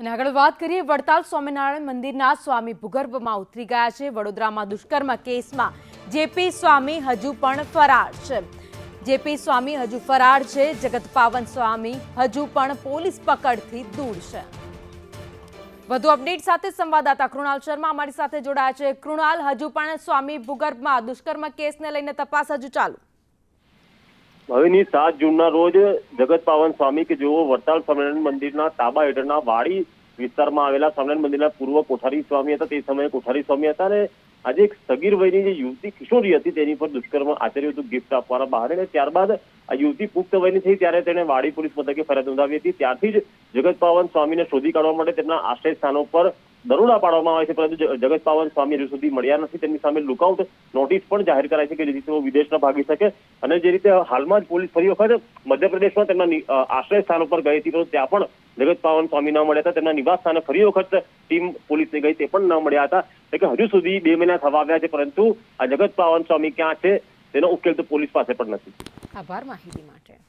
અને આગળ વાત કરીએ, વડતાલ સ્વામિનારાયણ મંદિરના સ્વામી ભૂગર્ભમાં ઉતરી ગયા છે. વડોદરામાં દુષ્કર્મ કેસમાં જેપી સ્વામી હજુ પણ ફરાર છે. જેપી સ્વામી હજુ ફરાર છે. જગત પાવન સ્વામી હજુ પણ પોલીસ પકડથી દૂર છે. વધુ અપડેટ સાથે સંવાદદાતા કૃણાલ શર્મા અમારી સાથે જોડાયા છે. કૃણાલ, હજુ પણ સ્વામી ભૂગર્ભમાં દુષ્કર્મ કેસને લઈને તપાસ હજુ ચાલુ? હવેની સાત જૂનના રોજ જગત પાવન સ્વામી કે જેઓ વડતાલ સ્વામિનારાયણ મંદિરના તાબા હેઠળના વાડી વિસ્તારમાં આવેલા સ્વામિનારાયણ મંદિરના પૂર્વ કોઠારી સ્વામી હતા, તે સમયે કોઠારી સ્વામી હતા અને આજે એક સગીર વયની જે યુવતી કિશોરી હતી તેની પર દુષ્કર્મ આચર્યું હતું, ગિફ્ટ આપવાના બહાર અને ત્યારબાદ આ યુવતી પુખ્ત વયની થઈ ત્યારે તેણે વાડી પોલીસ મથકે ફરિયાદ નોંધાવી હતી. ત્યારથી જ જગત પાવન સ્વામીને શોધી કાઢવા માટે તેમના આશ્રય સ્થાનો પર દરોડા પાડવામાં આવે છે, પરંતુ જગત પાવન સ્વામી હજુ સુધી મળ્યા નથી. તેમની સામે લુકઆઉટ નોટિસ પણ જાહેર કરાઈ છે કે જેથી તેઓ વિદેશમાં ભાગી શકે. અને જે રીતે હાલમાં જ પોલીસ ફરી વખત મધ્યપ્રદેશમાં તેમના આશ્રય સ્થાન ઉપર ગઈ હતી પરંતુ ત્યાં પણ જગત પાવન સ્વામી ન મળ્યા હતા. તેમના નિવાસ સ્થાને ફરી વખત ટીમ પોલીસને ગઈ તે પણ ન મળ્યા હતા. એટલે કે હજુ સુધી બે મહિના થવા આવ્યા છે, પરંતુ આ જગત પાવન સ્વામી ક્યાં છે, તેનો ઉકેલ તો પોલીસ પાસે પણ નથી. આભાર માહિતી માટે.